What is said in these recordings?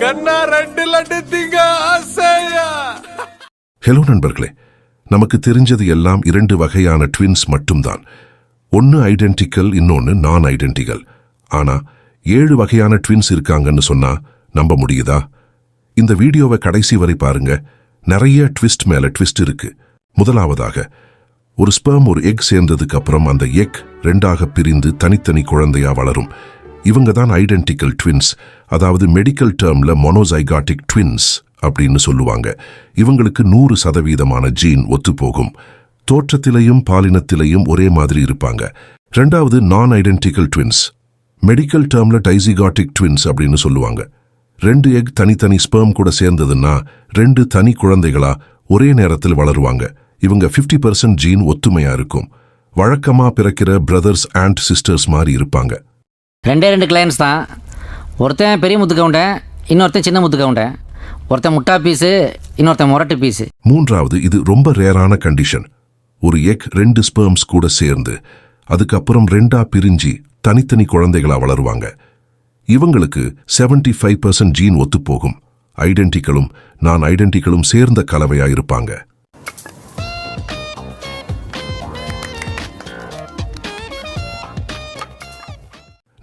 கண்ணா ரெண்டு லட்டு திங்க ஆசையா? ஹலோ நண்பர்களே நமக்கு தெரிஞ்சது எல்லாம் இரண்டு வகையான ட்வின்ஸ் மட்டும்தான். ஒன்னு ஐடென்டிக்கல் இன்னொன்னு நான் ஐடென்டிக்கல் ஆனா ஏழு வகையான ட்வின்ஸ் இருக்காங்கன்னு சொன்னா நம்ப முடியுதா? இந்த வீடியோவை கடைசி வரை பாருங்க. நிறைய ட்விஸ்ட் மேல ட்விஸ்ட் இருக்கு. முதலாவதாக ஒரு ஸ்பெர்ம் ஒரு எக் சேர்ந்ததுக்கு அப்புறம் அந்த எக் ரெண்டாக பிரிந்து தனித்தனி குழந்தையா வளரும். இவங்க தான் ஐடென்டிக்கல் ட்வின்ஸ் அதாவது மெடிக்கல் டேர்ம்ல மொனோசைகாட்டிக் ட்வின்ஸ் அப்படின்னு சொல்லுவாங்க. இவங்களுக்கு நூறு சதவீதமான ஜீன் ஒத்துப்போகும். தோற்றத்திலையும் பாலினத்திலையும் ஒரே மாதிரி இருப்பாங்க. ரெண்டாவது நான் ஐடென்டிக்கல் ட்வின்ஸ் மெடிக்கல் டேர்ம்ல டைசிகாட்டிக் ட்வின்ஸ் அப்படின்னு சொல்லுவாங்க. ரெண்டு எக் தனித்தனி ஸ்பெர்ம் கூட சேர்ந்ததுன்னா ரெண்டு தனி குழந்தைகளா ஒரே நேரத்தில் வளருவாங்க. இவங்க 50% பர்சன்ட் ஜீன் ஒத்துமையா இருக்கும். வழக்கமா பிறக்கிற பிரதர்ஸ் அண்ட் சிஸ்டர்ஸ் மாதிரி இருப்பாங்க. ரெண்டே ரெண்டு கிளையன்ஸ் தான். ஒருத்தன் பெரிய முத்து இன்னொருத்தன் சின்ன முத்து ஒருத்தன் முட்டா பீஸு இன்னொருத்தன் முரட்டு பீஸு மூன்றாவது இது ரொம்ப ரேரான கண்டிஷன் ஒரு எக் ரெண்டு ஸ்பெர்ம்ஸ் கூட சேர்ந்து அதுக்கப்புறம் ரெண்டா பிரிஞ்சு தனித்தனி குழந்தைகளா வளருவாங்க. இவங்களுக்கு 75% ஃபைவ் பர்சன்ட் ஜீன் ஒத்துப்போகும். ஐடென்டிக்கலும் நான் ஐடென்டிக்கலும் சேர்ந்த கலவையா இருப்பாங்க.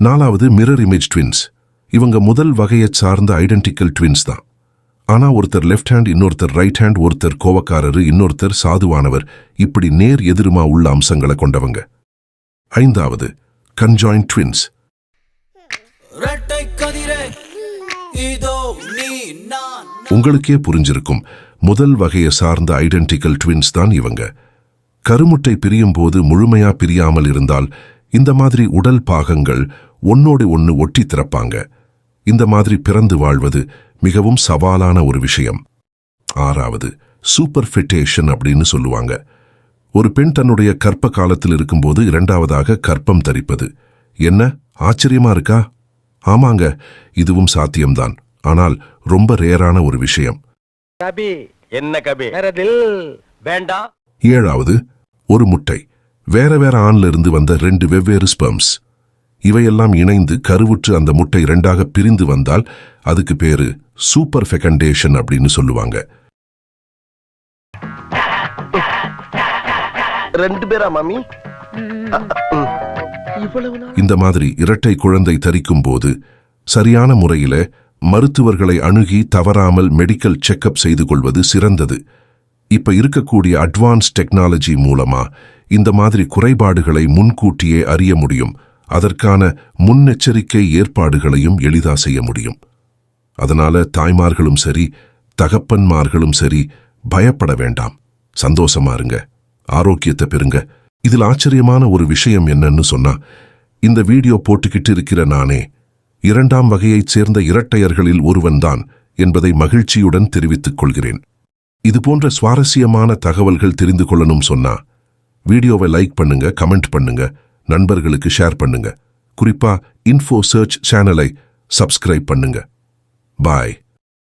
நாலாவது மிரர் இமேஜ் ட்வின்ஸ் இவங்க முதல் வகையை சார்ந்த ஐடென்டிக்கல் ட்வின்ஸ் தான். ஆனா ஒருத்தர் லெஃப்ட் ஹேண்ட் இன்னொருத்தர் ரைட் ஹேண்ட் ஒருத்தர் கோவக்காரரு இன்னொருத்தர் சாதுவானவர். இப்படி நேர் எதிருமா உள்ள அம்சங்களை கொண்டவங்க. ஐந்தாவது கன்ஜாயின் ட்வின்ஸ் உங்களுக்கே புரிஞ்சிருக்கும். முதல் வகையை சார்ந்த ஐடென்டிக்கல் ட்வின்ஸ் தான் இவங்க. கருமுட்டை பிரியும் போது முழுமையா பிரியாமல் இருந்தால் இந்த மாதிரி உடல் பாகங்கள் ஒன்னோடு ஒன்னு ஒட்டி திறப்பாங்க. இந்த மாதிரி பிறந்து வாழ்வது மிகவும் சவாலான ஒரு விஷயம். ஆறாவது சூப்பர் ஃபிட்டேஷன் அப்படின்னு சொல்லுவாங்க. ஒரு பெண் தன்னுடைய கற்ப காலத்தில் இருக்கும்போது இரண்டாவதாக கற்பம் தரிப்பது. என்ன ஆச்சரியமா இருக்கா? ஆமாங்க இதுவும் சாத்தியம்தான். ஆனால் ரொம்ப ரேரான ஒரு விஷயம். கபி. என்ன கபி? வேற தில் வேண்டாம் ஏழாவது ஒரு முட்டை. வேற வேற ஆண்ல இருந்து வந்த ரெண்டு வெவ்வேறு ஸ்பெர்ம்ஸ் இவையெல்லாம் இணைந்து கருவுற்று அந்த முட்டை ரெண்டாக பிரிந்து வந்தால் அதுக்கு பேரு சூப்பர் ஃபெகண்டேஷன் அப்படின்னு சொல்லுவாங்க. ரெண்டு பேரா மாமி? இந்த மாதிரி இரட்டை குழந்தை தரிக்கும் போது சரியான முறையில மருத்துவர்களை அணுகி தவறாமல் மெடிக்கல் செக்கப் செய்து கொள்வது சிறந்தது. இப்ப இருக்கக்கூடிய அட்வான்ஸ் டெக்னாலஜி மூலமா இந்த மாதிரி குறைபாடுகளை முன்கூட்டியே அறிய முடியும். அதற்கான முன்னெச்சரிக்கை ஏற்பாடுகளையும் எளிதா செய்ய முடியும். அதனால தாய்மார்களும் சரி தகப்பன்மார்களும் சரி பயப்பட வேண்டாம். சந்தோஷமா இருங்க. ஆரோக்கியத்தை பெறுங்க. இதில் ஆச்சரியமான ஒரு விஷயம் என்னன்னு சொன்னா இந்த வீடியோ போட்டுக்கிட்டு இருக்கிற நானே இரண்டாம் வகையைச் சேர்ந்த இரட்டையர்களில் ஒருவன்தான் என்பதை மகிழ்ச்சியுடன் தெரிவித்துக் கொள்கிறேன். இது போன்ற சுவாரஸ்யமான தகவல்கள் தெரிந்து கொள்ளணும் சொன்னா வீடியோவை லைக் பண்ணுங்க கமெண்ட் பண்ணுங்க நண்பர்களுக்கு ஷேர் பண்ணுங்க. குறிப்பா இன்ஃபோ சர்ச் சேனலை சப்ஸ்கிரைப் பண்ணுங்க. பாய்